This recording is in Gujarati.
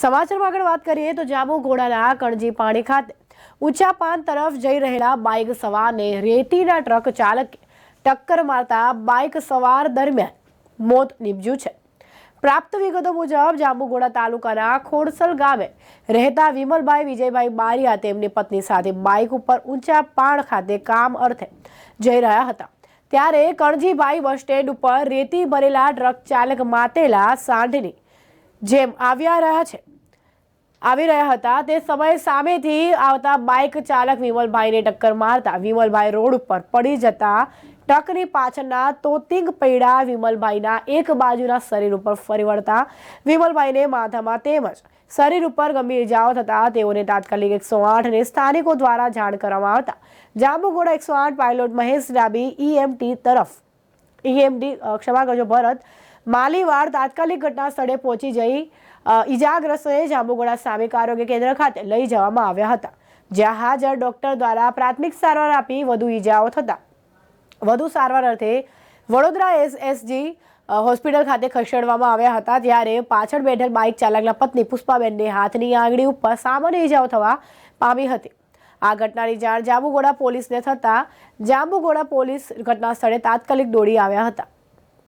સમાચારમાં આગળ વાત કરીએ તો જાંબુ ઘોડાના કણજી પાણી ખાતે ઊંચા પાન તરફ જઈ રહેલા બાઇક સવારને રેતીના ટ્રક ચાલકે ટક્કર મારતા બાઇક સવાર દરમિયાન મોત નીપજ્યું છે. પ્રાપ્ત વિગતો મુજબ જાંબુઘોડા તાલુકાના ખોડસલ ગામે રહેતા વિમલભાઈ વિજયભાઈ બારિયા તેમની પત્ની સાથે બાઇક ઉપર ઊંચા પાણ ખાતે કામ અર્થે જઈ રહ્યા હતા. ત્યારે કણજીભાઈ બસ સ્ટેન્ડ ઉપર રેતી ભરેલા ટ્રક ચાલક માતેલા સાંઢની જેમ આવ્યા રહ્યા છે. આવી રહ્યા હતા તે સમયે સામેથી આવતા બાઇક ચાલક વિમલભાઈને ટક્કર મારતા વિમલભાઈ રોડ ઉપર પડી જતા ટ્રકની પાછળના તોતિંગ પૈડા વિમલભાઈના એક બાજુના શરીર ઉપર ફરી વળતા વિમલભાઈને માથામાં તેમજ શરીર ઉપર ગંભીર ઇજાઓ થતા તેઓને તાત્કાલિક એકસો આઠને સ્થાનિકો દ્વારા જાણ કરવામાં આવતા. જાંબુગોડા એકસો આઠ પાયલોટ મહેશ ડાબી ઈએમટી તરફ. ઈએમટી ક્ષમા કરજો, ભરત માલીવાડ તાત્કાલિક ઘટના સ્થળે પહોંચી જઈ ઈજાગ્રસ્તોને જાંબુગોડા સામયિક આરોગ્ય કેન્દ્ર ખાતે લઈ જવામાં આવ્યા હતા. જ્યાં હાજર ડોક્ટર દ્વારા પ્રાથમિક સારવાર આપી વધુ ઈજાઓ થતા. વધુ સારવાર અર્થે વડોદરા એસએસજી હોસ્પિટલ ખાતે ખસેડવામાં આવ્યા હતા ત્યારે પાછળ બેઠેલ બાઇક ચાલકના પત્ની પુષ્પાબેનને હાથની આંગળી ઉપર સામાન્ય ઈજાઓ થવા પામી હતી. આ ઘટનાની જાણ જાંબુગોડા પોલીસને થતાં જાંબુગોડા પોલીસ ઘટના સ્થળે તાત્કાલિક દોડી આવ્યા હતા.